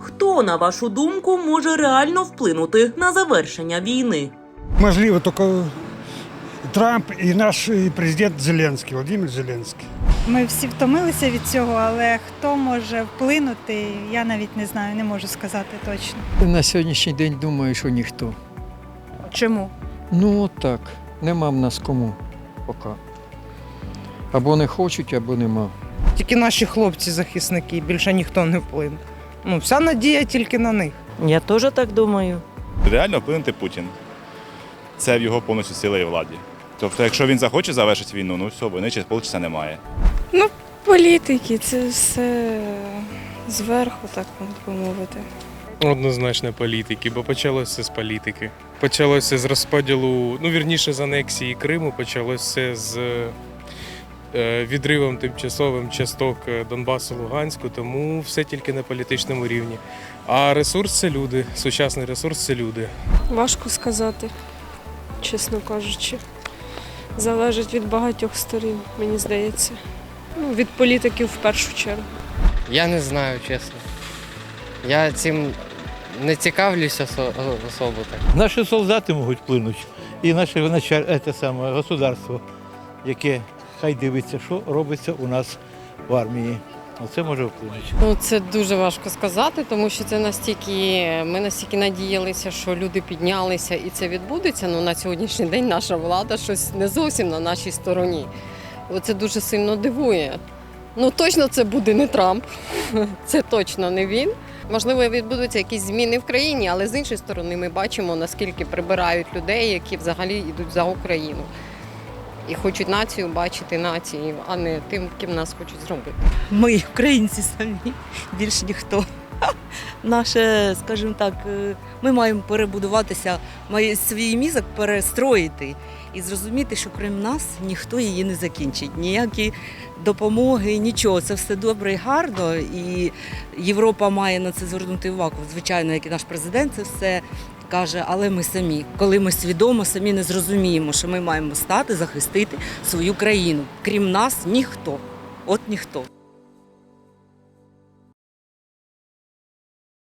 Хто, на вашу думку, може реально вплинути на завершення війни? Можливо, тільки Трамп і наш президент Зеленський, Володимир Зеленський. Ми всі втомилися від цього, але хто може вплинути, я навіть не знаю, не можу сказати точно. На сьогоднішній день думаю, що ніхто. Чому? Ну так, нема в нас кому поки. Або не хочуть, або нема. Тільки наші хлопці-захисники, більше ніхто не вплине. Ну, вся надія тільки на них. Я теж так думаю. реально вплинути Путін. Це в його повністю сили і владі. Тобто, якщо він захоче завершити війну, ну все, війни через полчаса немає. Ну, Політики, це все зверху, так би мовити. Однозначно політики, бо почалося з політики. Почалося з розподілу, ну вірніше з анексії Криму, почалося з відривом тимчасовим часток е, Донбасу Луганську, тому все тільки на політичному рівні. А ресурс це люди, сучасний ресурс це люди. Важко сказати, чесно кажучи. Залежить від багатьох сторін, мені здається. Ну, від політиків в першу чергу. Я не знаю, чесно. Я цим не цікавлюся осо- особо так. Наші солдати можуть вплинути. І наше це саме государство, яке хай дивиться, що робиться у нас в армії. Оце може вплинути. Ну, це дуже важко сказати, тому що це настільки, ми настільки надіялися, що люди піднялися і це відбудеться. Ну на сьогоднішній день наша влада щось не зовсім на нашій стороні. Оце дуже сильно дивує. Ну точно це буде не Трамп, це точно не він. Можливо, відбудуться якісь зміни в країні, але з іншої сторони ми бачимо, наскільки прибирають людей, які взагалі йдуть за Україну. І хочуть націю бачити нацією, а не тим, ким нас хочуть зробити. Ми, українці самі, більш ніхто. Наше, скажімо так, е, ми маємо перебудуватися, має свій мізок перестроїти і зрозуміти, що крім нас ніхто її не закінчить. Ніякі допомоги, нічого. Це все добре і гарно. І Європа має на це звернути увагу. Звичайно, як і наш президент це все каже, але ми самі, коли ми свідомо самі не зрозуміємо, що ми маємо стати, захистити свою країну. Крім нас, ніхто. От ніхто.